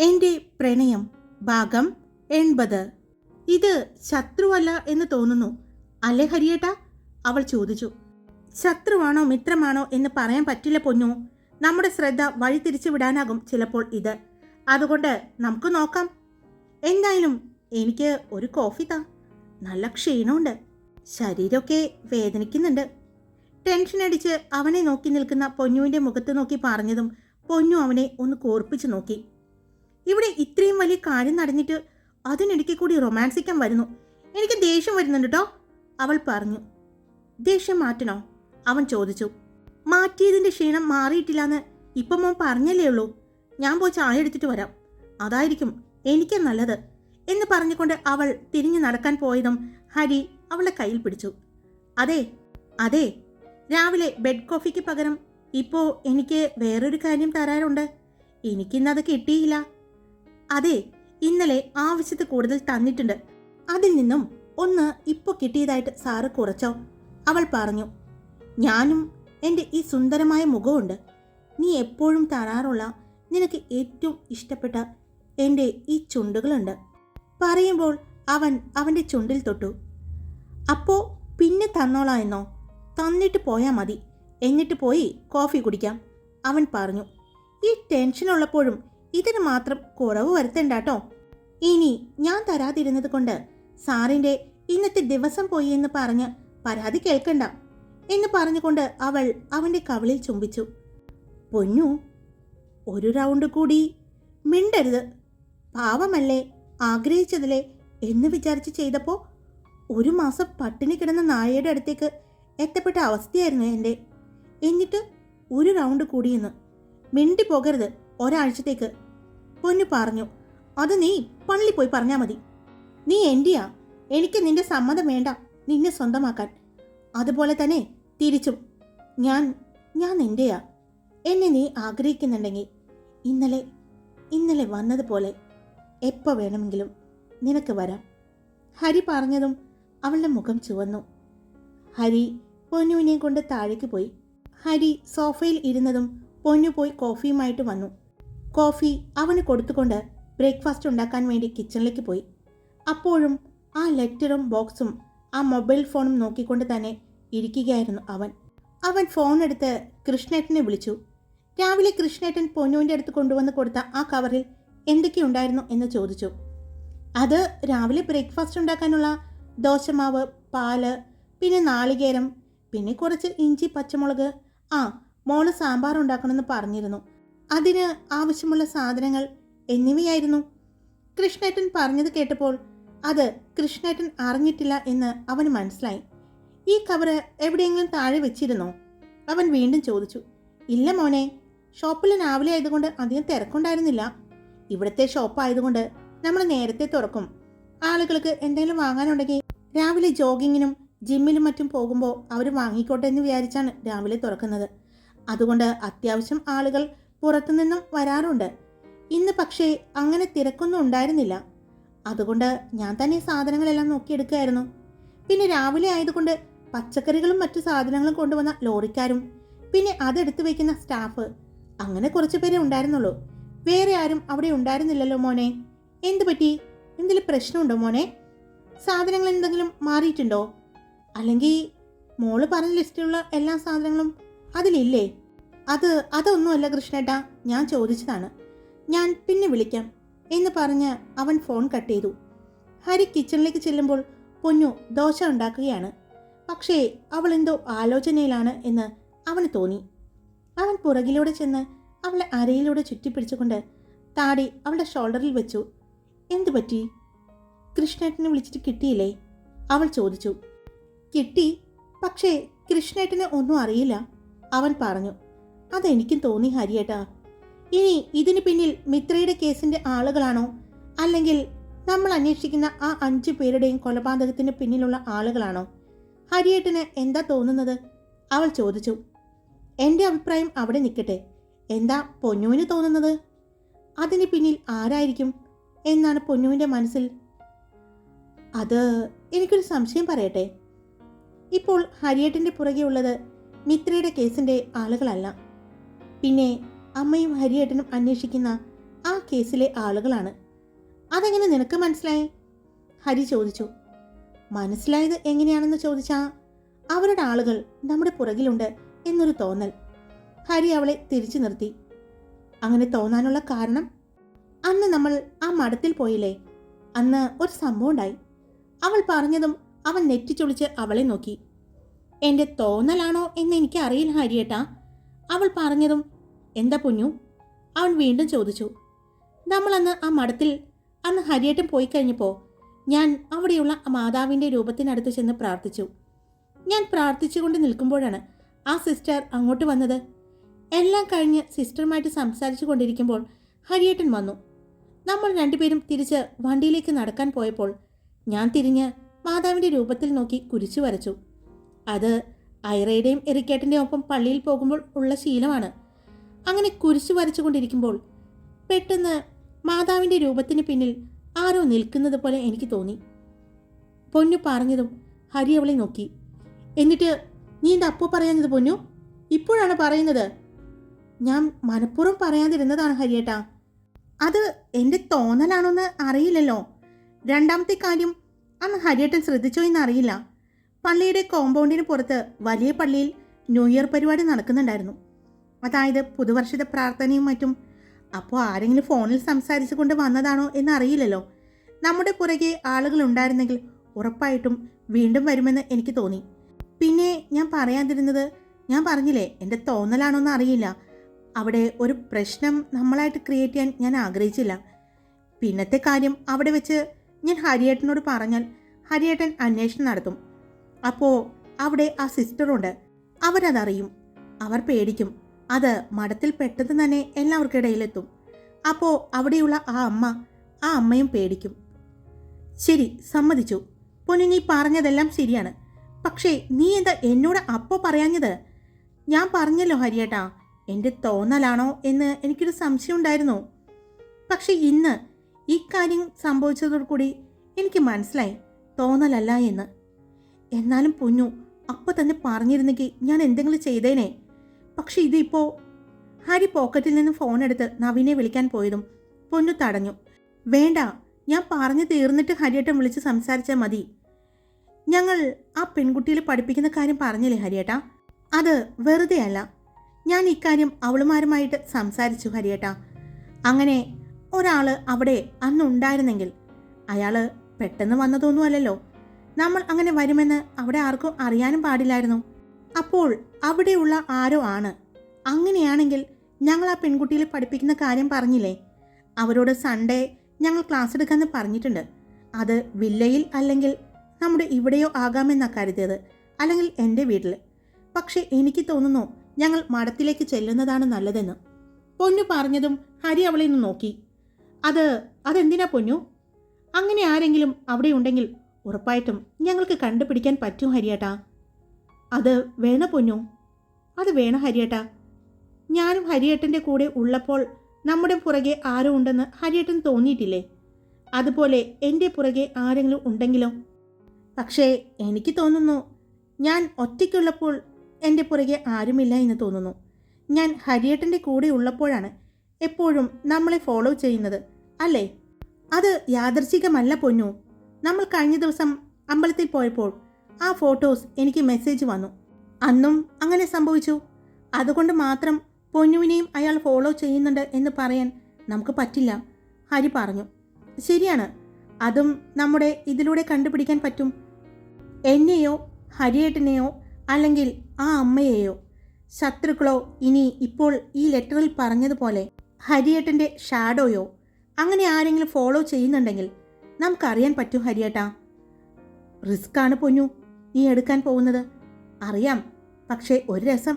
എന്റെ പ്രണയം ഭാഗം എൺപത്. ഇത് ശത്രുവല്ല എന്ന് തോന്നുന്നു. അല്ലേ ഹരിയേട്ട? അവൾ ചോദിച്ചു. ശത്രുവാണോ മിത്രമാണോ എന്ന് പറയാൻ പറ്റില്ല പൊന്നു. നമ്മുടെ ശ്രദ്ധ വഴി തിരിച്ചു വിടാനാകും ചിലപ്പോൾ ഇത്. അതുകൊണ്ട് നമുക്ക് നോക്കാം. എന്തായാലും എനിക്ക് ഒരു കോഫി താ. നല്ല ക്ഷീണമുണ്ട്. ശരീരമൊക്കെ വേദനിക്കുന്നുണ്ട്. ടെൻഷൻ അടിച്ച് അവനെ നോക്കി നിൽക്കുന്ന പൊന്നുവിന്റെ മുഖത്ത് നോക്കി പറഞ്ഞതും പൊന്നു അവനെ ഒന്ന് കോർപ്പിച്ച് നോക്കി. ഇവിടെ ഇത്രയും വലിയ കാര്യം നടന്നിട്ട് അതിനിടയ്ക്ക് കൂടി റൊമാൻസിക്കാൻ വരുന്നു. എനിക്ക് ദേഷ്യം വരുന്നുണ്ട് കേട്ടോ അവൾ പറഞ്ഞു. ദേഷ്യം മാറ്റണോ? അവൻ ചോദിച്ചു. മാറ്റിയതിന്റെ ക്ഷീണം മാറിയിട്ടില്ലാന്ന് ഇപ്പം മോൻ പറഞ്ഞല്ലേ ഉള്ളൂ. ഞാൻ പോയി ചായ എടുത്തിട്ട് വരാം. അതായിരിക്കും എനിക്ക് നല്ലത് എന്ന് പറഞ്ഞുകൊണ്ട് അവൾ തിരിഞ്ഞു നടക്കാൻ പോയതും ഹരി അവളെ കയ്യിൽ പിടിച്ചു. അതെ അതെ രാവിലെ ബെഡ് കോഫിക്ക് പകരം ഇപ്പോൾ എനിക്ക് വേറൊരു കാര്യം തരാറുണ്ട് എനിക്കിന്നത് കിട്ടിയില്ല. അതെ ഇന്നലെ ആവശ്യത്തിൽ കൂടുതൽ തന്നിട്ടുണ്ട്. അതിൽ നിന്നും ഒന്ന് ഇപ്പോൾ കിട്ടിയതായിട്ട് സാറ് കുറച്ചോ? അവൾ പറഞ്ഞു ഞാനും എന്റെ ഈ സുന്ദരമായ മുഖമുണ്ട് നീ എപ്പോഴും തരാറുള്ള നിനക്ക് ഏറ്റവും ഇഷ്ടപ്പെട്ട എന്റെ ഈ ചുണ്ടുകളുണ്ട്. പറയുമ്പോൾ അവൻ അവന്റെ ചുണ്ടിൽ തൊട്ടു. അപ്പോ പിന്നെ തന്നോളാ എന്നോ? തന്നിട്ട് പോയാൽ മതി. എന്നിട്ട് പോയി കോഫി കുടിക്കാം അവൻ പറഞ്ഞു. ഈ ടെൻഷനുള്ളപ്പോഴും ഇതിന് മാത്രം കുറവ് വരുത്തണ്ടാട്ടോ. ഇനി ഞാൻ തരാതിരുന്നത് കൊണ്ട് സാറിന്റെ ഇന്നത്തെ ദിവസം പോയി എന്ന് പറഞ്ഞ് പരാതി കേൾക്കണ്ട എന്ന് പറഞ്ഞുകൊണ്ട് അവൾ അവന്റെ കവിളിൽ ചുംബിച്ചു. പൊന്നു ഒരു റൗണ്ട് കൂടി മിണ്ടരുത്. പാവമല്ലേ ആഗ്രഹിച്ചതിലെ എന്ന് വിചാരിച്ച് ചെയ്തപ്പോൾ ഒരു മാസം പട്ടിണി കിടന്ന നായയുടെ അടുത്തേക്ക് എത്തപ്പെട്ട അവസ്ഥയായിരുന്നു എന്റെ. എന്നിട്ട് ഒരു റൗണ്ട് കൂടിയെന്ന് മിണ്ടി പോകരുത് ഒരാഴ്ചത്തേക്ക്. പൊന്നു പറഞ്ഞു അത് നീ പള്ളി പോയി പറഞ്ഞാൽ മതി. നീ എന്റെയാ എനിക്ക് നിന്റെ സമ്മതം വേണ്ട നിന്നെ സ്വന്തമാക്കാൻ. അതുപോലെ തന്നെ തിരിച്ചും. ഞാൻ ഞാൻ നിന്റെയാ എന്നെ നീ ആഗ്രഹിക്കുന്നുണ്ടെങ്കിൽ ഇന്നലെ ഇന്നലെ വന്നതുപോലെ എപ്പോൾ വേണമെങ്കിലും നിനക്ക് വരാം. ഹരി പറഞ്ഞതും അവളുടെ മുഖം ചുവന്നു. ഹരി പൊന്നുവിനെ കൊണ്ട് താഴേക്ക് പോയി. ഹരി സോഫയിൽ ഇരുന്നതും പൊന്നു പോയി കോഫിയുമായിട്ട് വന്നു. കോഫി അവന് കൊടുത്തുകൊണ്ട് ബ്രേക്ക്ഫാസ്റ്റ് ഉണ്ടാക്കാൻ വേണ്ടി കിച്ചണിലേക്ക് പോയി. അപ്പോഴും ആ ലെറ്ററും ബോക്സും ആ മൊബൈൽ ഫോണും നോക്കിക്കൊണ്ട് തന്നെ ഇരിക്കുകയായിരുന്നു അവൻ. അവൻ ഫോൺ എടുത്ത് കൃഷ്ണേട്ടനെ വിളിച്ചു. രാവിലെ കൃഷ്ണേട്ടൻ പൊന്നുവിന്റെ അടുത്ത് കൊണ്ടുവന്ന് കൊടുത്ത ആ കവറിൽ എന്തൊക്കെയുണ്ടായിരുന്നു എന്ന് ചോദിച്ചു. അത് രാവിലെ ബ്രേക്ക്ഫാസ്റ്റ് ഉണ്ടാക്കാനുള്ള ദോശമാവ് പാൽ പിന്നെ നാളികേരം പിന്നെ കുറച്ച് ഇഞ്ചി പച്ചമുളക് ആ മോൾ സാമ്പാർ ഉണ്ടാക്കണമെന്ന് പറഞ്ഞിരുന്നു. അതിന് ആവശ്യമുള്ള സാധനങ്ങൾ എന്നിവയായിരുന്നു. കൃഷ്ണേട്ടൻ പറഞ്ഞത് കേട്ടപ്പോൾ അത് കൃഷ്ണേട്ടൻ അറിഞ്ഞിട്ടില്ല എന്ന് അവന് മനസ്സിലായി. ഈ കവറ് എവിടെയെങ്കിലും താഴെ വെച്ചിരുന്നോ? അവൻ വീണ്ടും ചോദിച്ചു. ഇല്ല മോനെ ഷോപ്പിൽ രാവിലെ ആയതുകൊണ്ട് അധികം തിരക്കുണ്ടായിരുന്നില്ല. ഇവിടുത്തെ ഷോപ്പ് ആയതുകൊണ്ട് നമ്മൾ നേരത്തെ തുറക്കും. ആളുകൾക്ക് എന്തെങ്കിലും വാങ്ങാനുണ്ടെങ്കിൽ രാവിലെ ജോഗിങ്ങിനും ജിമ്മിലും മറ്റും പോകുമ്പോൾ അവർ വാങ്ങിക്കോട്ടെ എന്ന് വിചാരിച്ചാണ് രാവിലെ തുറക്കുന്നത്. അതുകൊണ്ട് അത്യാവശ്യം ആളുകൾ പുറത്തുനിന്നും വരാറുണ്ട്. ഇന്ന് പക്ഷേ അങ്ങനെ തിരക്കൊന്നും ഉണ്ടായിരുന്നില്ല. അതുകൊണ്ട് ഞാൻ തന്നെ സാധനങ്ങളെല്ലാം നോക്കിയെടുക്കുകയായിരുന്നു പിന്നെ രാവിലെ ആയതുകൊണ്ട് പച്ചക്കറികളും മറ്റു സാധനങ്ങളും കൊണ്ടുവന്ന ലോറിക്കാരും പിന്നെ അതെടുത്തു വയ്ക്കുന്ന സ്റ്റാഫ്. അങ്ങനെ കുറച്ച് പേരെ ഉണ്ടായിരുന്നുള്ളൂ. വേറെ ആരും അവിടെ ഉണ്ടായിരുന്നില്ലല്ലോ മോനെ. എന്തു പറ്റി? എന്തെങ്കിലും പ്രശ്നമുണ്ടോ മോനെ? സാധനങ്ങൾ എന്തെങ്കിലും മാറിയിട്ടുണ്ടോ? അല്ലെങ്കിൽ മോൾ പറഞ്ഞ ലിസ്റ്റിലുള്ള എല്ലാ സാധനങ്ങളും അതിലില്ലേ? അത് അതൊന്നുമല്ല കൃഷ്ണേട്ടാ ഞാൻ ചോദിച്ചതാണ്. ഞാൻ പിന്നെ വിളിക്കാം എന്ന് പറഞ്ഞ് അവൻ ഫോൺ കട്ട് ചെയ്തു. ഹരി കിച്ചണിലേക്ക് ചെല്ലുമ്പോൾ പൊന്നു ദോശ ഉണ്ടാക്കുകയാണ്. പക്ഷേ അവൾ എന്തോ ആലോചനയിലാണ് എന്ന് അവന് തോന്നി. അവൻ പുറകിലൂടെ ചെന്ന് അവളെ അരയിലൂടെ ചുറ്റിപ്പിടിച്ചുകൊണ്ട് താടി അവളുടെ ഷോൾഡറിൽ വെച്ചു. എന്തു പറ്റി? കൃഷ്ണേട്ടനെ വിളിച്ചിട്ട് കിട്ടിയില്ലേ? അവൾ ചോദിച്ചു. കിട്ടി പക്ഷേ കൃഷ്ണേട്ടന് ഒന്നും അറിയില്ല അവൻ പറഞ്ഞു. അതെനിക്കും തോന്നി ഹരിയേട്ടാ. ഇനി ഇതിന് പിന്നിൽ മിത്രയുടെ കേസിന്റെ ആളുകളാണോ? അല്ലെങ്കിൽ നമ്മൾ അന്വേഷിക്കുന്ന ആ അഞ്ചു പേരുടെയും കൊലപാതകത്തിന് പിന്നിലുള്ള ആളുകളാണോ? ഹരിയേട്ടന് എന്താ തോന്നുന്നത്? അവൾ ചോദിച്ചു. എന്റെ അഭിപ്രായം അവിടെ നിൽക്കട്ടെ. എന്താ പൊന്നുവിന് തോന്നുന്നത്? അതിന് പിന്നിൽ ആരായിരിക്കും എന്നാണ് പൊന്നുവിന്റെ മനസ്സിൽ. അത് എനിക്കൊരു സംശയം പറയട്ടെ. ഇപ്പോൾ ഹരിയേട്ടന്റെ പുറകെ ഉള്ളത് മിത്രയുടെ കേസിന്റെ ആളുകളല്ല. പിന്നെ അമ്മയും ഹരിയേട്ടനും അന്വേഷിക്കുന്ന ആ കേസിലെ ആളുകളാണ്. അതെങ്ങനെ നിനക്ക് മനസ്സിലായി? ഹരി ചോദിച്ചു. മനസ്സിലായത് എങ്ങനെയാണെന്ന് ചോദിച്ചാ അവരുടെ ആളുകൾ നമ്മുടെ പുറകിലുണ്ട് എന്നൊരു തോന്നൽ. ഹരി അവളെ തിരിച്ചു നിർത്തി. അങ്ങനെ തോന്നാനുള്ള കാരണം? അന്ന് നമ്മൾ ആ മഠത്തിൽ പോയില്ലേ? അന്ന് ഒരു സംഭവം ഉണ്ടായി. അവൾ പറഞ്ഞതും അവൻ നെറ്റിച്ചൊളിച്ച് അവളെ നോക്കി. എന്റെ തോന്നലാണോ എന്ന് എനിക്ക് അറിയില്ല ഹരിയേട്ടാ. അവൾ പറഞ്ഞതും എന്താ പൊന്നു? അവൻ വീണ്ടും ചോദിച്ചു നമ്മളന്ന് ആ മഠത്തിൽ അന്ന് ഹരിയേട്ടൻ പോയി കഴിഞ്ഞപ്പോൾ ഞാൻ അവിടെയുള്ള മാതാവിന്റെ രൂപത്തിനടുത്ത് ചെന്ന് പ്രാർത്ഥിച്ചു. ഞാൻ പ്രാർത്ഥിച്ചുകൊണ്ട് നിൽക്കുമ്പോഴാണ് ആ സിസ്റ്റർ അങ്ങോട്ട് വന്നത്. എല്ലാം കഴിഞ്ഞ് സിസ്റ്ററുമായിട്ട് സംസാരിച്ചു കൊണ്ടിരിക്കുമ്പോൾ ഹരിയേട്ടൻ വന്നു. നമ്മൾ രണ്ടുപേരും തിരിച്ച് വണ്ടിയിലേക്ക് നടക്കാൻ പോയപ്പോൾ ഞാൻ തിരിഞ്ഞ് മാതാവിന്റെ രൂപത്തിൽ നോക്കി കുരിച്ചു വരച്ചു. അത് ഐറയുടെയും എറിക്കേട്ടന്റെയും ഒപ്പം പള്ളിയിൽ പോകുമ്പോൾ ഉള്ള ശീലമാണ്. അങ്ങനെ കുരിശു വരച്ചുകൊണ്ടിരിക്കുമ്പോൾ പെട്ടെന്ന് മാതാവിന്റെ രൂപത്തിന് പിന്നിൽ ആരോ നിൽക്കുന്നത് പോലെ എനിക്ക് തോന്നി. പൊന്നു പറഞ്ഞതും ഹരി അവളെ നോക്കി. എന്നിട്ട് നീ എന്റെ അപ്പോൾ പറയാഞ്ഞത് പൊന്നു? ഇപ്പോഴാണ് പറയുന്നത്? ഞാൻ മനഃപൂർവം പറയാതിരുന്നതാണ് ഹരിയേട്ടാ. അത് എന്റെ തോന്നലാണോന്ന് അറിയില്ലല്ലോ. രണ്ടാമത്തെ കാര്യം അന്ന് ഹരിയേട്ടൻ ശ്രദ്ധിച്ചോ എന്ന് അറിയില്ല പള്ളിയുടെ കോമ്പൗണ്ടിന് പുറത്ത് വലിയ പള്ളിയിൽ ന്യൂ ഇയർ പരിപാടി നടക്കുന്നുണ്ടായിരുന്നു. അതായത് പുതുവർഷത്തെ പ്രാർത്ഥനയും മറ്റും. അപ്പോൾ ആരെങ്കിലും ഫോണിൽ സംസാരിച്ചു കൊണ്ട് വന്നതാണോ എന്നറിയില്ലല്ലോ. നമ്മുടെ പുറകെ ആളുകൾ ഉണ്ടായിരുന്നെങ്കിൽ ഉറപ്പായിട്ടും വീണ്ടും വരുമെന്ന് എനിക്ക് തോന്നി. പിന്നെ ഞാൻ പറയാതിരുന്നത് ഞാൻ പറഞ്ഞില്ലേ എന്റെ തോന്നലാണോന്ന് അറിയില്ല. അവിടെ ഒരു പ്രശ്നം നമ്മളായിട്ട് ക്രിയേറ്റ് ചെയ്യാൻ ഞാൻ ആഗ്രഹിച്ചില്ല. പിന്നത്തെ കാര്യം അവിടെ വെച്ച് ഞാൻ ഹരിയേട്ടനോട് പറഞ്ഞാൽ ഹരിയേട്ടൻ അന്വേഷണം നടത്തും. അപ്പോൾ അവിടെ ആ സിസ്റ്ററുണ്ട്. അവരതറിയും. അവർ പേടിക്കും. അത് മഠത്തിൽ പെട്ടെന്ന് തന്നെ എല്ലാവർക്കിടയിലെത്തും. അപ്പോ അവിടെയുള്ള ആ അമ്മ ആ അമ്മയും പേടിക്കും. ശരി സമ്മതിച്ചു. പൊന്നു നീ പറഞ്ഞതെല്ലാം ശരിയാണ്. പക്ഷേ നീ എന്താ എന്നോട് അപ്പോൾ പറയാഞ്ഞത്? ഞാൻ പറഞ്ഞല്ലോ ഹരിയേട്ടാ. എന്റെ തോന്നലാണോ എന്ന് എനിക്കൊരു സംശയം ഉണ്ടായിരുന്നു. പക്ഷേ ഇന്ന് ഈ കാര്യം സംഭവിച്ചതോടുകൂടി എനിക്ക് മനസ്സിലായി. തോന്നലല്ല എന്ന്. എന്നാലും പൊന്നു അപ്പൊ തന്നെ പറഞ്ഞിരുന്നെങ്കിൽ ഞാൻ എന്തെങ്കിലും ചെയ്തേനെ. പക്ഷെ ഇതിപ്പോൾ ഹാരി പോക്കറ്റിൽ നിന്ന് ഫോൺ എടുത്ത് നവീനെ വിളിക്കാൻ പോയതും പൊന്നു തടഞ്ഞു. വേണ്ട ഞാൻ പറഞ്ഞു തീർന്നിട്ട് ഹരിയേട്ടൻ വിളിച്ച് സംസാരിച്ചാൽ മതി. ഞങ്ങൾ ആ പെൺകുട്ടിയെ പഠിപ്പിക്കുന്ന കാര്യം പറഞ്ഞില്ലേ ഹരിയേട്ടാ? അത് വെറുതെയല്ല ഞാൻ ഇക്കാര്യം അവളുമാരുമായിട്ട് സംസാരിച്ചു ഹരിയേട്ടാ. അങ്ങനെ ഒരാൾ അവിടെ അന്നുണ്ടായിരുന്നെങ്കിൽ അയാൾ പെട്ടെന്ന് വന്നതൊന്നും അല്ലല്ലോ നമ്മൾ അങ്ങനെ വരുമെന്ന് അവിടെ ആർക്കും അറിയാനും പാടില്ലായിരുന്നു. അപ്പോൾ അവിടെയുള്ള ആരോ ആണ്. അങ്ങനെയാണെങ്കിൽ ഞങ്ങൾ ആ പെൺകുട്ടിയിൽ പഠിപ്പിക്കുന്ന കാര്യം പറഞ്ഞില്ലേ? അവരോട് സൺഡേ ഞങ്ങൾ ക്ലാസ് എടുക്കാമെന്ന് പറഞ്ഞിട്ടുണ്ട്. അത് വില്ലയിൽ അല്ലെങ്കിൽ നമ്മുടെ ഇവിടെയോ ആകാമെന്നാണ് കരുതിയത്. അല്ലെങ്കിൽ എന്റെ വീട്ടിൽ. പക്ഷേ എനിക്ക് തോന്നുന്നു ഞങ്ങൾ മഠത്തിലേക്ക് ചെല്ലുന്നതാണ് നല്ലതെന്ന്. പൊന്നു പറഞ്ഞതും ഹരി അവളെ നിന്ന് നോക്കി. അത് അതെന്തിനാ പൊന്നു? അങ്ങനെ ആരെങ്കിലും അവിടെ ഉണ്ടെങ്കിൽ ഉറപ്പായിട്ടും ഞങ്ങൾക്ക് കണ്ടുപിടിക്കാൻ പറ്റും ഹരിയേട്ടാ. അത് വേണ പൊന്നു? അത് വേണം ഹരിയേട്ടാ? ഞാനും ഹരിയേട്ടന്റെ കൂടെ ഉള്ളപ്പോൾ നമ്മുടെ പുറകെ ആരോ ഉണ്ടെന്ന് ഹരിയേട്ടൻ തോന്നിയിട്ടില്ലേ? അതുപോലെ എന്റെ പുറകെ ആരെങ്കിലും ഉണ്ടെങ്കിലോ? പക്ഷേ എനിക്ക് തോന്നുന്നു ഞാൻ ഒറ്റയ്ക്കുള്ളപ്പോൾ എന്റെ പുറകെ ആരുമില്ല എന്ന് തോന്നുന്നു. ഞാൻ ഹരിയേട്ടന്റെ കൂടെ ഉള്ളപ്പോഴാണ് എപ്പോഴും നമ്മളെ ഫോളോ ചെയ്യുന്നത് അല്ലേ? അത് യാദർശികമല്ല പൊന്നു. നമ്മൾ കഴിഞ്ഞ ദിവസം അമ്പലത്തിൽ പോയപ്പോൾ ആ ഫോട്ടോസ് എനിക്ക് മെസ്സേജ് വന്നു. അന്നും അങ്ങനെ സംഭവിച്ചു. അതുകൊണ്ട് മാത്രം പൊന്നുവിനെയും അയാൾ ഫോളോ ചെയ്യുന്നുണ്ട് എന്ന് പറയാൻ നമുക്ക് പറ്റില്ല ഹരി പറഞ്ഞു. ശരിയാണ് അതും നമ്മുടെ ഇതിലൂടെ കണ്ടുപിടിക്കാൻ പറ്റും. എന്നെയോ ഹരിയേട്ടനെയോ അല്ലെങ്കിൽ ആ അമ്മയെയോ ശത്രുക്കളോ ഇനി ഇപ്പോൾ ഈ ലെറ്ററിൽ പറഞ്ഞതുപോലെ ഹരിയേട്ടന്റെ ഷാഡോയോ അങ്ങനെ ആരെങ്കിലും ഫോളോ ചെയ്യുന്നുണ്ടെങ്കിൽ നമുക്കറിയാൻ പറ്റും ഹരിയേട്ടാ. റിസ്ക്കാണ് പൊന്നു നീ എടുക്കാൻ പോകുന്നത്. അറിയാം പക്ഷേ ഒരു രസം.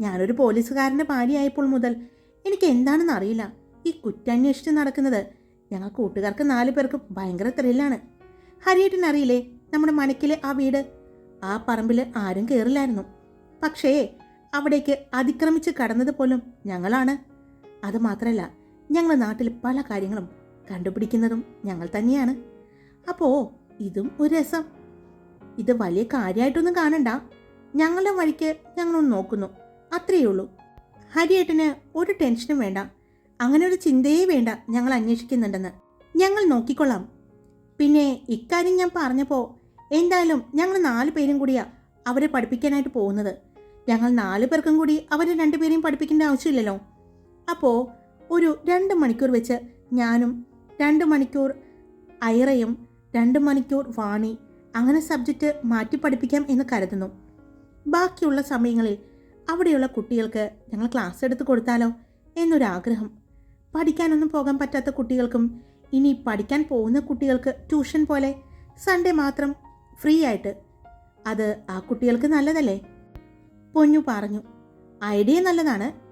ഞാനൊരു പോലീസുകാരന്റെ ഭാര്യയായപ്പോൾ മുതൽ എനിക്ക് എന്താണെന്ന് അറിയില്ല. ഈ കുറ്റാന്വേഷിച്ച് നടക്കുന്നത് ഞങ്ങൾ കൂട്ടുകാർക്ക് നാല് പേർക്കും ഭയങ്കര ത്രില്ലാണ് ഹരിയേട്ടനറിയില്ലേ നമ്മുടെ മനക്കിലെ ആ വീട്? ആ പറമ്പിൽ ആരും കയറില്ലായിരുന്നു പക്ഷേ അവിടേക്ക് അതിക്രമിച്ച് കടന്നത് പോലും ഞങ്ങളാണ്. അത് ഞങ്ങളുടെ നാട്ടിൽ പല കാര്യങ്ങളും കണ്ടുപിടിക്കുന്നതും ഞങ്ങൾ തന്നെയാണ്. അപ്പോ ഇതും ഒരു രസം. ഇത് വലിയ കാര്യമായിട്ടൊന്നും കാണണ്ട. ഞങ്ങളുടെ വഴിക്ക് ഞങ്ങളൊന്ന് നോക്കുന്നു. അത്രയേ ഉള്ളൂ. ഹരിയേട്ടന് ഒരു ടെൻഷനും വേണ്ട. അങ്ങനെ ഒരു ചിന്തയേ വേണ്ട ഞങ്ങൾ അന്വേഷിക്കുന്നുണ്ടെന്ന്. ഞങ്ങൾ നോക്കിക്കൊള്ളാം. പിന്നെ ഇക്കാര്യം ഞാൻ പറഞ്ഞപ്പോൾ എന്തായാലും ഞങ്ങൾ നാല് പേരും കൂടിയാ അവരെ പഠിപ്പിക്കാനായിട്ട് പോകുന്നത്. ഞങ്ങൾ നാല് പേർക്കും കൂടി അവരെ രണ്ടുപേരെയും പഠിപ്പിക്കേണ്ട ആവശ്യമില്ലല്ലോ. അപ്പോൾ ഒരു രണ്ട് മണിക്കൂർ വെച്ച് ഞാനും രണ്ട് മണിക്കൂർ ഐറയും രണ്ട് മണിക്കൂർ വാണി. അങ്ങനെ സബ്ജക്റ്റ് മാറ്റി പഠിപ്പിക്കാം എന്ന് കരുതുന്നു. ബാക്കിയുള്ള സമയങ്ങളിൽ അവിടെയുള്ള കുട്ടികൾക്ക് ഞങ്ങൾ ക്ലാസ് എടുത്ത് കൊടുത്താലോ എന്നൊരാഗ്രഹം. പഠിക്കാനൊന്നും പോകാൻ പറ്റാത്ത കുട്ടികൾക്കും ഇനി പഠിക്കാൻ പോകുന്ന കുട്ടികൾക്ക് ട്യൂഷൻ പോലെ സൺഡേ മാത്രം ഫ്രീ ആയിട്ട്. അത് ആ കുട്ടികൾക്ക് നല്ലതല്ലേ? പൊന്നു പറഞ്ഞു. ഐഡിയ നല്ലതാണ്.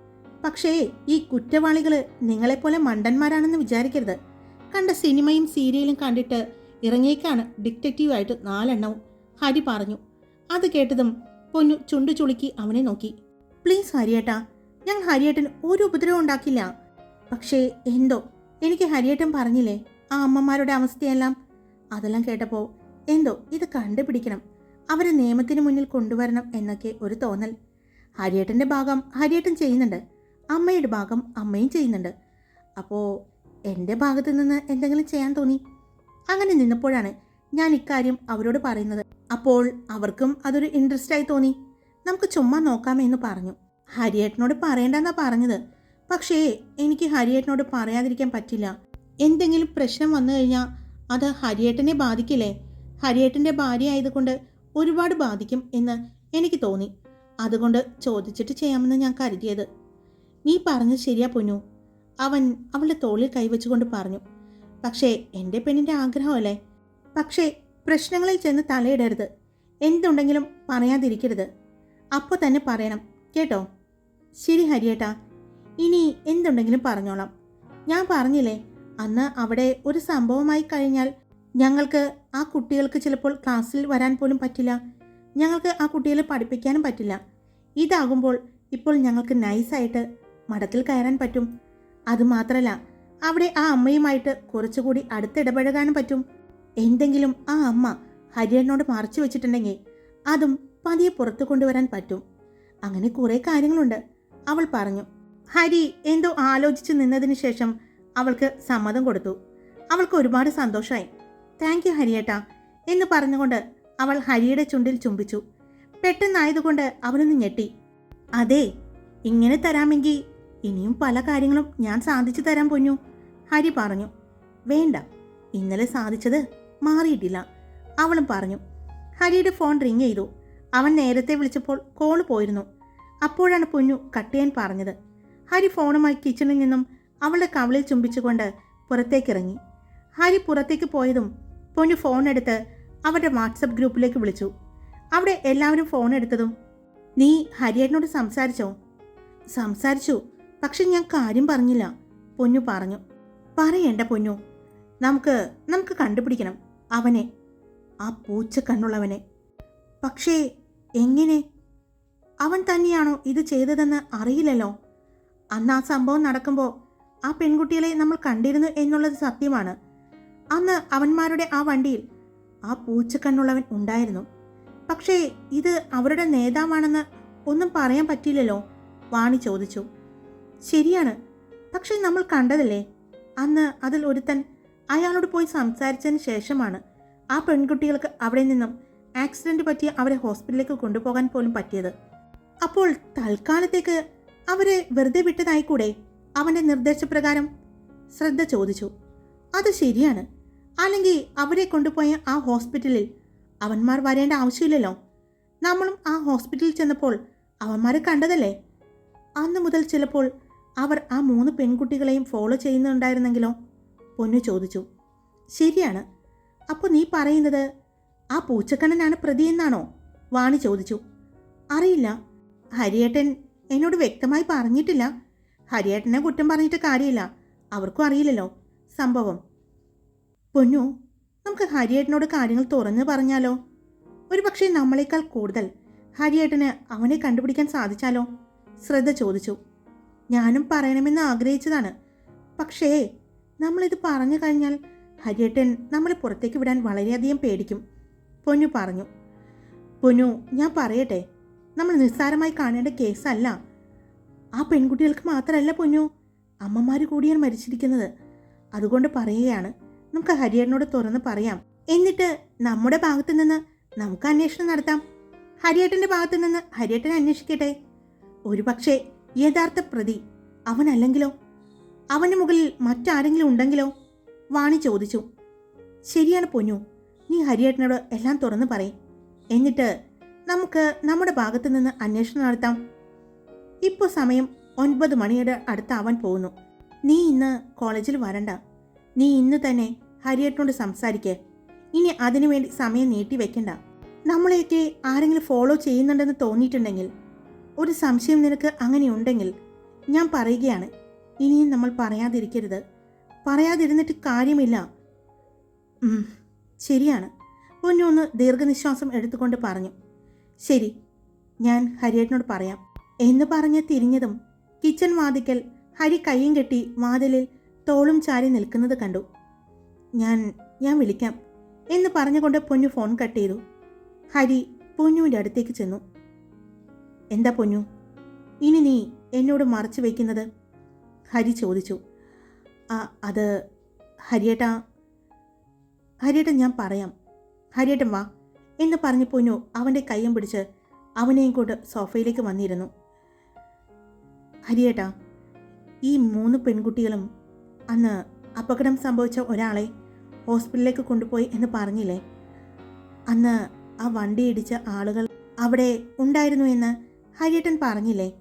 പക്ഷേ ഈ കുറ്റവാളികൾ നിങ്ങളെപ്പോലെ മണ്ടന്മാരാണെന്ന് വിചാരിക്കരുത്. കണ്ട സിനിമയും സീരിയലും കണ്ടിട്ട് ഇറങ്ങിയേക്കാണ് ഡിറ്റക്റ്റീവായിട്ട് നാലെണ്ണവും. ഹരി പറഞ്ഞു. അത് കേട്ടതും പൊന്നു ചുണ്ടു ചുളുക്കി അവനെ നോക്കി. പ്ലീസ് ഹരിയേട്ടാ ഞങ്ങൾ ഹരിയേട്ടൻ ഒരു ഉപദ്രവം ഉണ്ടാക്കില്ല. പക്ഷേ എന്തോ? എനിക്ക് ഹരിയേട്ടൻ പറഞ്ഞില്ലേ ആ അമ്മമാരുടെ അവസ്ഥയെല്ലാം? അതെല്ലാം കേട്ടപ്പോൾ എന്തോ ഇത് കണ്ടുപിടിക്കണം. അവരെ നിയമത്തിന് മുന്നിൽ കൊണ്ടുവരണം എന്നൊക്കെ ഒരു തോന്നൽ. ഹരിയേട്ടന്റെ ഭാഗം ഹരിയേട്ടൻ ചെയ്യുന്നുണ്ട്. അമ്മയുടെ ഭാഗം അമ്മയും ചെയ്യുന്നുണ്ട്. അപ്പോൾ എന്റെ ഭാഗത്തു നിന്ന് എന്തെങ്കിലും ചെയ്യാൻ തോന്നി. അങ്ങനെ നിന്നപ്പോഴാണ് ഞാൻ ഇക്കാര്യം അവരോട് പറയുന്നത്. അപ്പോൾ അവർക്കും അതൊരു ഇൻട്രസ്റ്റ് ആയി തോന്നി. നമുക്ക് ചുമ്മാ നോക്കാമെന്ന് പറഞ്ഞു. ഹരിയേട്ടനോട് പറയണ്ടെന്നാ പറഞ്ഞത്. പക്ഷേ എനിക്ക് ഹരിയേട്ടനോട് പറയാതിരിക്കാൻ പറ്റില്ല. എന്തെങ്കിലും പ്രശ്നം വന്നു കഴിഞ്ഞാൽ അത് ഹരിയേട്ടനെ ബാധിക്കില്ലേ? ഹരിയേട്ടന്റെ ഭാര്യ ആയതുകൊണ്ട് ഒരുപാട് ബാധിക്കും എന്ന് എനിക്ക് തോന്നി. അതുകൊണ്ട് ചോദിച്ചിട്ട് ചെയ്യാമെന്ന് ഞാൻ കരുതിയത്. നീ പറഞ്ഞത് ശരിയാ പൊന്നു. അവൻ അവളുടെ തോളിൽ കൈവച്ചുകൊണ്ട് പറഞ്ഞു പക്ഷേ എന്റെ പെണ്ണിന്റെ ആഗ്രഹമല്ലേ? പക്ഷേ പ്രശ്നങ്ങളിൽ ചെന്ന് തലയിടരുത്. എന്തുണ്ടെങ്കിലും പറയാതിരിക്കരുത്. അപ്പോൾ തന്നെ പറയണം കേട്ടോ? ശരി ഹരിയേട്ടാ. ഇനി എന്തുണ്ടെങ്കിലും പറഞ്ഞോളാം. ഞാൻ പറഞ്ഞില്ലേ അന്ന് അവിടെ ഒരു സംഭവമായി കഴിഞ്ഞാൽ ഞങ്ങൾക്ക് ആ കുട്ടികൾക്ക് ചിലപ്പോൾ ക്ലാസ്സിൽ വരാൻ പോലും പറ്റില്ല. ഞങ്ങൾക്ക് ആ കുട്ടികളെ പഠിപ്പിക്കാനും പറ്റില്ല. ഇതാകുമ്പോൾ ഇപ്പോൾ ഞങ്ങൾക്ക് നൈസായിട്ട് മഠത്തിൽ കയറാൻ പറ്റും. അതുമാത്രമല്ല അവിടെ ആ അമ്മയുമായിട്ട് കുറച്ചുകൂടി അടുത്തിടപഴകാനും പറ്റും. എന്തെങ്കിലും ആ അമ്മ ഹരിയനോട് മറച്ചു വെച്ചിട്ടുണ്ടെങ്കിൽ അതും പതിയെ പുറത്തു കൊണ്ടുവരാൻ പറ്റും. അങ്ങനെ കുറേ കാര്യങ്ങളുണ്ട്. അവൾ പറഞ്ഞു ഹരി എന്തോ ആലോചിച്ച് നിന്നതിന് ശേഷം അവൾക്ക് സമ്മതം കൊടുത്തു. അവൾക്ക് ഒരുപാട് സന്തോഷമായി താങ്ക് യു ഹരിയേട്ടാ എന്ന് പറഞ്ഞുകൊണ്ട് അവൾ ഹരിയുടെ ചുണ്ടിൽ ചുംബിച്ചു. പെട്ടെന്നായതുകൊണ്ട് അവനൊന്ന് ഞെട്ടി. അതെ ഇങ്ങനെ തരാമെങ്കിൽ ഇനിയും പല കാര്യങ്ങളും ഞാൻ സാധിച്ചു തരാൻ പൊന്നു. ഹരി പറഞ്ഞു വേണ്ട ഇന്നലെ സാധിച്ചത് മാറിയിട്ടില്ല. അവളും പറഞ്ഞു ഹരിയുടെ ഫോൺ റിങ് ചെയ്തു. അവൻ നേരത്തെ വിളിച്ചപ്പോൾ കോൾ പോയിരുന്നു. അപ്പോഴാണ് പൊന്നു കട്ട് ചെയ്യാൻ പറഞ്ഞത്. ഹരി ഫോണുമായി കിച്ചണിൽ നിന്നും അവളുടെ കവളിൽ ചുംബിച്ചുകൊണ്ട് പുറത്തേക്കിറങ്ങി. ഹരി പുറത്തേക്ക് പോയതും പൊന്നു ഫോൺ എടുത്ത് അവരുടെ വാട്സപ്പ് ഗ്രൂപ്പിലേക്ക് വിളിച്ചു. അവിടെ എല്ലാവരും ഫോൺ എടുത്തതും നീ ഹരിയേട്ടനോട് സംസാരിച്ചോ? സംസാരിച്ചു. പക്ഷെ ഞാൻ കാര്യം പറഞ്ഞില്ല. പൊന്നു പറഞ്ഞു. പറയണ്ട പൊന്നു. നമുക്ക് നമുക്ക് കണ്ടുപിടിക്കണം അവനെ. ആ പൂച്ച കണ്ണുള്ളവനെ. പക്ഷേ എങ്ങനെ? അവൻ തന്നെയാണോ ഇത് ചെയ്തതെന്ന് അറിയില്ലല്ലോ. അന്ന് ആ സംഭവം നടക്കുമ്പോൾ ആ പെൺകുട്ടികളെ നമ്മൾ കണ്ടിരുന്നു എന്നുള്ളത് സത്യമാണ്. അന്ന് അവന്മാരുടെ ആ വണ്ടിയിൽ ആ പൂച്ചക്കണ്ണുള്ളവൻ ഉണ്ടായിരുന്നു. പക്ഷേ ഇത് അവരുടെ നേതാവാണെന്ന് ഒന്നും പറയാൻ പറ്റില്ലല്ലോ വാണി ചോദിച്ചു. ശരിയാണ്. പക്ഷേ നമ്മൾ കണ്ടതല്ലേ? അന്ന് അതിൽ ഒരുത്തൻ അയാളോട് പോയി സംസാരിച്ചതിന് ശേഷമാണ് ആ പെൺകുട്ടികൾക്ക് അവിടെ നിന്നും ആക്സിഡന്റ് പറ്റി അവരെ ഹോസ്പിറ്റലിലേക്ക് കൊണ്ടുപോകാൻ പോലും പറ്റിയത്. അപ്പോൾ തൽക്കാലത്തേക്ക് അവരെ വെറുതെ വിട്ടതായിക്കൂടെ? അവന്റെ നിർദ്ദേശപ്രകാരം? ശ്രദ്ധ ചോദിച്ചു. അത് ശരിയാണ്. അല്ലെങ്കിൽ അവരെ കൊണ്ടുപോയ ആ ഹോസ്പിറ്റലിൽ അവന്മാർ വരേണ്ട ആവശ്യമില്ലല്ലോ. നമ്മളും ആ ഹോസ്പിറ്റലിൽ ചെന്നപ്പോൾ അവന്മാരെ കണ്ടതല്ലേ? അന്ന് മുതൽ ചിലപ്പോൾ അവർ ആ മൂന്ന് പെൺകുട്ടികളെയും ഫോളോ ചെയ്യുന്നുണ്ടായിരുന്നെങ്കിലോ? പൊന്നു ചോദിച്ചു. ശരിയാണ്. അപ്പോൾ നീ പറയുന്നത് ആ പൂച്ചക്കണ്ണനാണ് പ്രതിയെന്നാണോ വാണി ചോദിച്ചു. അറിയില്ല. ഹരിയേട്ടൻ എന്നോട് വ്യക്തമായി പറഞ്ഞിട്ടില്ല. ഹരിയേട്ടനെ കുറ്റം പറഞ്ഞിട്ട് കാര്യമില്ല. അവർക്കും അറിയില്ലല്ലോ സംഭവം. പൊന്നു നമുക്ക് ഹരിയേട്ടനോട് കാര്യങ്ങൾ തുറന്നു പറഞ്ഞാലോ? ഒരു പക്ഷേ നമ്മളെക്കാൾ കൂടുതൽ ഹരിയേട്ടന് അവനെ കണ്ടുപിടിക്കാൻ സാധിച്ചാലോ? ശ്രദ്ധ ചോദിച്ചു. ഞാനും പറയണമെന്ന് ആഗ്രഹിച്ചതാണ്. പക്ഷേ നമ്മളിത് പറഞ്ഞു കഴിഞ്ഞാൽ ഹരിയേട്ടൻ നമ്മളെ പുറത്തേക്ക് വിടാൻ വളരെയധികം പേടിക്കും. പൊന്നു പറഞ്ഞു. പൊന്നു ഞാൻ പറയട്ടെ. നമ്മൾ നിസ്സാരമായി കാണേണ്ട കേസല്ല. ആ പെൺകുട്ടികൾക്ക് മാത്രമല്ല പൊന്നു. അമ്മമാർ കൂടിയാണ് മരിച്ചിരിക്കുന്നത്. അതുകൊണ്ട് പറയുകയാണ്. നമുക്ക് ഹരിയേട്ടനോട് തുറന്ന് പറയാം. എന്നിട്ട് നമ്മുടെ ഭാഗത്ത് നിന്ന് നമുക്ക് അന്വേഷണം നടത്താം. ഹരിയേട്ടന്റെ ഭാഗത്ത് നിന്ന് ഹരിയേട്ടൻ അന്വേഷിക്കട്ടെ. ഒരു പക്ഷേ യഥാർത്ഥ പ്രതി അവനല്ലെങ്കിലോ? അവന് മുകളിൽ മറ്റാരെങ്കിലും ഉണ്ടെങ്കിലോ? വാണി ചോദിച്ചു. ശരിയാണ് പൊന്നു. നീ ഹരിയേട്ടനോട് എല്ലാം തുറന്നു പറയും. എന്നിട്ട് നമുക്ക് നമ്മുടെ ഭാഗത്തു നിന്ന് അന്വേഷണം നടത്താം. ഇപ്പോൾ സമയം ഒൻപത് മണിയുടെ അടുത്താവാൻ പോകുന്നു. നീ ഇന്ന് കോളേജിൽ വരണ്ട. നീ ഇന്ന് തന്നെ ഹരിയേട്ടനോട് സംസാരിക്കേ. ഇനി അതിനുവേണ്ടി സമയം നീട്ടി വെക്കണ്ട. നമ്മളെയൊക്കെ ആരെങ്കിലും ഫോളോ ചെയ്യുന്നുണ്ടെന്ന് തോന്നിയിട്ടുണ്ടെങ്കിൽ ഒരു സംശയം നിനക്ക് അങ്ങനെയുണ്ടെങ്കിൽ ഞാൻ പറയുകയാണ്. ഇനിയും നമ്മൾ പറയാതിരിക്കരുത്. പറയാതിരുന്നിട്ട് കാര്യമില്ല. ശരിയാണ്. ശരിയാണ് പൊന്നൊന്ന് ദീർഘനിശ്വാസം എടുത്തുകൊണ്ട് പറഞ്ഞു. ശരി ഞാൻ ഹരിയേട്ടനോട് പറയാം. എന്ന് പറഞ്ഞ് തിരിഞ്ഞതും കിച്ചൺ വാതിക്കൽ ഹരി കയ്യും കെട്ടി വാതിലിൽ തോളും ചാരി നിൽക്കുന്നത് കണ്ടു. ഞാൻ ഞാൻ വിളിക്കാം. എന്ന് പറഞ്ഞുകൊണ്ട് പൊന്നു ഫോൺ കട്ട് ചെയ്തു. ഹരി പൊന്നുവിന്റെ അടുത്തേക്ക് ചെന്നു. എന്താ പൊന്നു? ഇനി നീ എന്നോട് മറച്ചു വയ്ക്കുന്നത് ഹരി ചോദിച്ചു. അത് ഹരിയേട്ടാ ഹരിയേട്ടൻ ഞാൻ പറയാം. ഹരിയേട്ടൻ വാ എന്ന് പറഞ്ഞ് പൊന്നു അവന്റെ കയ്യും പിടിച്ച് അവനെയും കൊണ്ട് സോഫയിലേക്ക് വന്നിരുന്നു. ഹരിയേട്ടാ ഈ മൂന്ന് പെൺകുട്ടികളും അന്ന് അപകടം സംഭവിച്ച ഒരാളെ ഹോസ്പിറ്റലിലേക്ക് കൊണ്ടുപോയി എന്ന് പറഞ്ഞില്ലേ? അന്ന് ആ വണ്ടി ഇടിച്ച ആളുകൾ അവിടെ ഉണ്ടായിരുന്നു എന്ന് ഹരിയേട്ടൻ പറഞ്ഞില്ലേ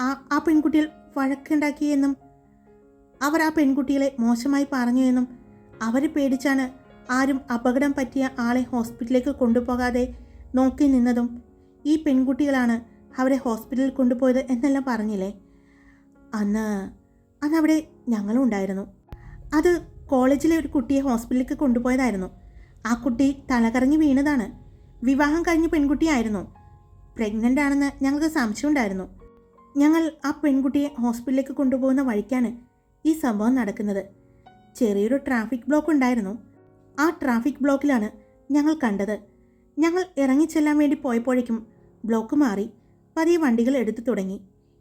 ആ ആ പെൺകുട്ടികൾ വഴക്കുണ്ടാക്കിയെന്നും അവർ ആ പെൺകുട്ടികളെ മോശമായി പറഞ്ഞു എന്നും അവരെ പേടിച്ചാണ് ആരും അപകടം പറ്റിയ ആളെ ഹോസ്പിറ്റലിലേക്ക് കൊണ്ടുപോകാതെ നോക്കി നിന്നതും ഈ പെൺകുട്ടികളാണ് അവരെ ഹോസ്പിറ്റലിൽ കൊണ്ടുപോയത് എന്നെല്ലാം പറഞ്ഞില്ലേ? അന്ന് അന്ന് അവിടെ ഞങ്ങളും ഉണ്ടായിരുന്നു. അത് കോളേജിലെ ഒരു കുട്ടിയെ ഹോസ്പിറ്റലിലേക്ക് കൊണ്ടുപോയതായിരുന്നു. ആ കുട്ടി തലകറങ്ങി വീണതാണ്. വിവാഹം കഴിഞ്ഞ പെൺകുട്ടിയായിരുന്നു. പ്രഗ്നന്റ് ആണെന്ന് ഞങ്ങൾക്ക് സംശയമുണ്ടായിരുന്നു. ഞങ്ങൾ ആ പെൺകുട്ടിയെ ഹോസ്പിറ്റലിലേക്ക് കൊണ്ടുപോകുന്ന വഴിക്കാണ് ഈ സംഭവം നടക്കുന്നത്. ചെറിയൊരു ട്രാഫിക് ബ്ലോക്ക് ഉണ്ടായിരുന്നു. ആ ട്രാഫിക് ബ്ലോക്കിലാണ് ഞങ്ങൾ കണ്ടത്. ഞങ്ങൾ ഇറങ്ങിച്ചെല്ലാൻ വേണ്ടി പോയപ്പോഴേക്കും ബ്ലോക്ക് മാറി പതിയെ വണ്ടികൾ എടുത്തു തുടങ്ങി.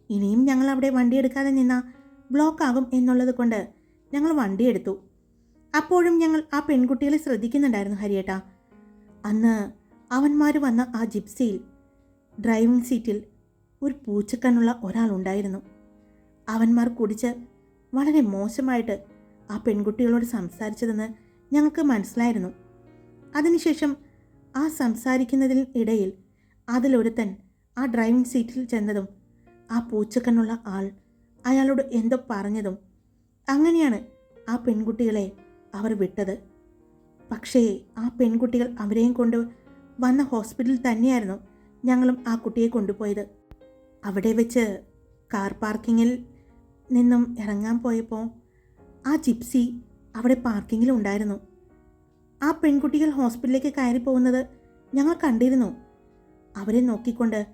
ഇനിയും ഞങ്ങൾ അവിടെ വണ്ടി എടുക്കാതെ നിന്ന ബ്ലോക്ക് ആകും എന്നുള്ളത് കൊണ്ട് ഞങ്ങൾ വണ്ടി എടുത്തു. അപ്പോഴും ഞങ്ങൾ ആ പെൺകുട്ടികളെ ശ്രദ്ധിക്കുന്നുണ്ടായിരുന്നു ഹരിയേട്ട. അന്ന് അവന്മാർ വന്ന ആ ജിപ്സിയിൽ ഡ്രൈവിംഗ് സീറ്റിൽ ഒരു പൂച്ചക്കണ്ണുള്ള ഒരാളുണ്ടായിരുന്നു അവന്മാർ കുടിച്ച് വളരെ മോശമായിട്ട് ആ പെൺകുട്ടികളോട് സംസാരിച്ചതെന്ന് ഞങ്ങൾക്ക് മനസ്സിലായിരുന്നു. അതിനുശേഷം ആ സംസാരിക്കുന്നതിൽ ഇടയിൽ അതിലൊരുത്തൻ ആ ഡ്രൈവിംഗ് സീറ്റിൽ ചെന്നതും ആ പൂച്ചക്കണ്ണുള്ള ആൾ അയാളോട് എന്തോ പറഞ്ഞതും അങ്ങനെയാണ് ആ പെൺകുട്ടികളെ അവർ വിട്ടത്. പക്ഷേ ആ പെൺകുട്ടികൾ അവരെയും കൊണ്ട് വന്ന ഹോസ്പിറ്റലിൽ തന്നെയായിരുന്നു. ഞങ്ങളും ആ കുട്ടിയെ കൊണ്ടുപോയത്. അവിടെ വെച്ച് കാർ പാർക്കിങ്ങിൽ നിന്നും ഇറങ്ങാൻ പോയപ്പോൾ ആ ജിപ്സി അവിടെ പാർക്കിങ്ങിൽ ഉണ്ടായിരുന്നു. ആ പെൺകുട്ടികൾ ഹോസ്പിറ്റലിലേക്ക് കയറി പോകുന്നത് ഞങ്ങൾ കണ്ടിരുന്നു. അവരെ നോക്കിക്കൊണ്ട്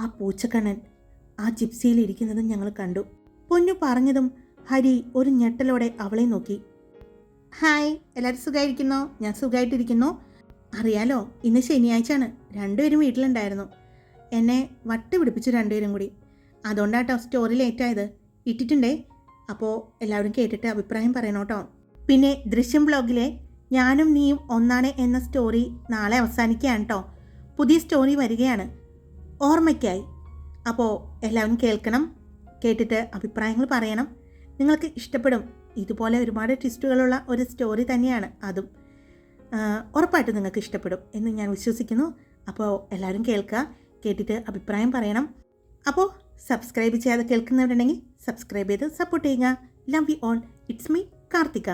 ആ പൂച്ചക്കണ്ണൻ ആ ജിപ്സിയിൽ ഇരിക്കുന്നത് ഞങ്ങൾ കണ്ടു. പൊന്നു പറഞ്ഞതും ഹരി ഒരു ഞെട്ടലോടെ അവളെ നോക്കി. ഹായ് എല്ലാവരും സുഖമായിരിക്കുന്നോ ഞാൻ സുഖമായിട്ടിരിക്കുന്നു അറിയാലോ ഇന്ന് ശനിയാഴ്ചയാണ്. രണ്ടുപേരും വീട്ടിലുണ്ടായിരുന്നു. എന്നെ വട്ട് പിടിപ്പിച്ചു രണ്ടുപേരും കൂടി. അതുകൊണ്ടാട്ടോ സ്റ്റോറി ലേറ്റായത് ഇട്ടിട്ടുണ്ടേ? അപ്പോൾ എല്ലാവരും കേട്ടിട്ട് അഭിപ്രായം പറയണം പിന്നെ ദൃശ്യം ബ്ലോഗിലെ ഞാനും നീയും ഒന്നാണ് എന്ന സ്റ്റോറി നാളെ അവസാനിക്കുകയാണ് കേട്ടോ. പുതിയ സ്റ്റോറി വരികയാണ്. ഓർമ്മയ്ക്കായി. അപ്പോൾ എല്ലാവരും കേൾക്കണം കേട്ടിട്ട് അഭിപ്രായങ്ങൾ പറയണം. നിങ്ങൾക്ക് ഇഷ്ടപ്പെടും. ഇതുപോലെ ഒരുപാട് ട്വിസ്റ്റുകളുള്ള ഒരു സ്റ്റോറി തന്നെയാണ്. അതും ഉറപ്പായിട്ടും നിങ്ങൾക്ക് ഇഷ്ടപ്പെടും എന്ന് ഞാൻ വിശ്വസിക്കുന്നു. അപ്പോൾ എല്ലാവരും കേൾക്കുക കേട്ടിട്ട് അഭിപ്രായം പറയണം. അപ്പോൾ സബ്സ്ക്രൈബ് ചെയ്യാതെ കേൾക്കുന്നവരുണ്ടെങ്കിൽ സബ്സ്ക്രൈബ് ചെയ്ത് സപ്പോർട്ട് ചെയ്യുക. Love you on it's me Karthika.